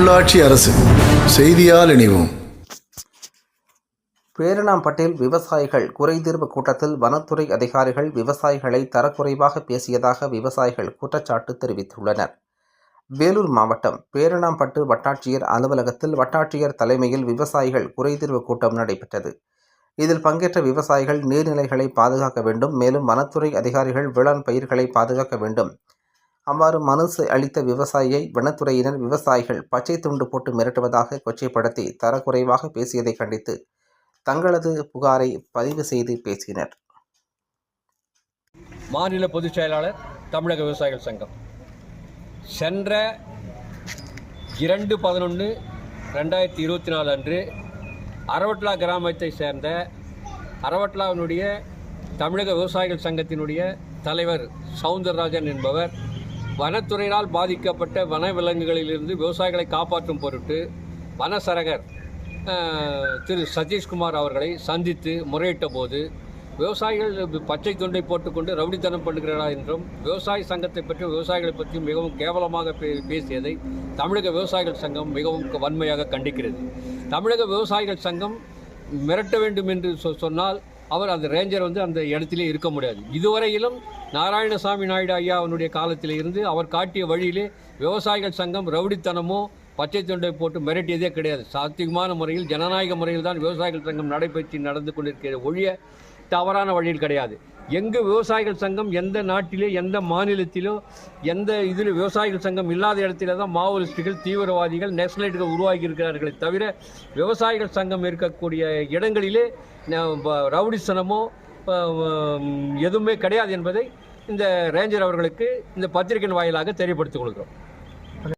உள்ளாட்சி அரசு செய்தியால் இணைவோம். பேரணாம்பட்டில் விவசாயிகள் குறைதீர்வு கூட்டத்தில் வனத்துறை அதிகாரிகள் விவசாயிகளை தரக்குறைவாக பேசியதாக விவசாயிகள் குற்றச்சாட்டு தெரிவித்துள்ளனர். வேலூர் மாவட்டம் பேரணாம்பட்டு வட்டாட்சியர் அலுவலகத்தில் வட்டாட்சியர் தலைமையில் விவசாயிகள் குறைதீர்வு கூட்டம் நடைபெற்றது. இதில் பங்கேற்ற விவசாயிகள் நீர்நிலைகளை பாதுகாக்க வேண்டும் மேலும் வனத்துறை அதிகாரிகள் வேளாண் பயிர்களை பாதுகாக்க வேண்டும். அவ்வாறு மனசு அளித்த விவசாயியை வனத்துறையினர் விவசாயிகள் பச்சை துண்டு போட்டு மிரட்டுவதாக கொச்சைப்படுத்தி தரக்குறைவாக பேசியதை கண்டித்து தங்களது புகாரை பதிவு செய்து பேசினர். மாநில பொதுச் செயலாளர் தமிழக விவசாயிகள் சங்கம். சென்ற இரண்டு பதினொன்று ரெண்டாயிரத்தி இருபத்தி நாலு அன்று அரவட்லா கிராமத்தை சேர்ந்த அரவட்லாவினுடைய தமிழக விவசாயிகள் சங்கத்தினுடைய தலைவர் சவுந்தரராஜன் என்பவர் வனத்துறையினால் பாதிக்கப்பட்ட வனவிலங்குகளிலிருந்து விவசாயிகளை காப்பாற்றும் பொருட்டு வனசரகர் திரு சதீஷ்குமார் அவர்களை சந்தித்து முறையிட்ட போது விவசாயிகள் பச்சை துண்டை போட்டுக்கொண்டு ரவுடித்தனம் பண்ணுகிறாரா என்றும் விவசாய சங்கத்தை பற்றி விவசாயிகளை பற்றி மிகவும் கேவலமாக பே- பேசியதை தமிழக விவசாயிகள் சங்கம் மிகவும் வன்மையாக கண்டிக்கிறது. தமிழக விவசாயிகள் சங்கம் மிரட்ட வேண்டும் என்று சொ- சொன்னால் அவர் அந்த ரேஞ்சர் வந்து அந்த இடத்திலே இருக்க முடியாது. இதுவரையிலும் நாராயணசாமி நாயுடு ஐயா அவனுடைய காலத்தில் இருந்து அவர் காட்டிய வழியிலே விவசாயிகள் சங்கம் ரவுடித்தனமோ பச்சை தொண்டை போட்டு மிரட்டியதே கிடையாது. சாத்தியமான முறையில் ஜனநாயக முறையில் தான் விவசாயிகள் சங்கம் நடைபெற்று நடந்து கொண்டிருக்கிற ஒழிய தவறான வழியில் கிடையாது. எங்கே விவசாயிகள் சங்கம் எந்த நாட்டிலே எந்த மாநிலத்திலோ எந்த இதில் விவசாயிகள் சங்கம் இல்லாத இடத்துல தான் மாவோயிஸ்டுகள் தீவிரவாதிகள் நெக்ஸலைட்டுகள் உருவாகி இருக்கிறார்களே தவிர விவசாயிகள் சங்கம் இருக்கக்கூடிய இடங்களிலே ரவுடிசனமோ எதுவுமே கிடையாது என்பதை இந்த ரேஞ்சர் அவர்களுக்கு இந்த பத்திரிகையின் வாயிலாக தெரியப்படுத்திக் கொள்கிறோம்.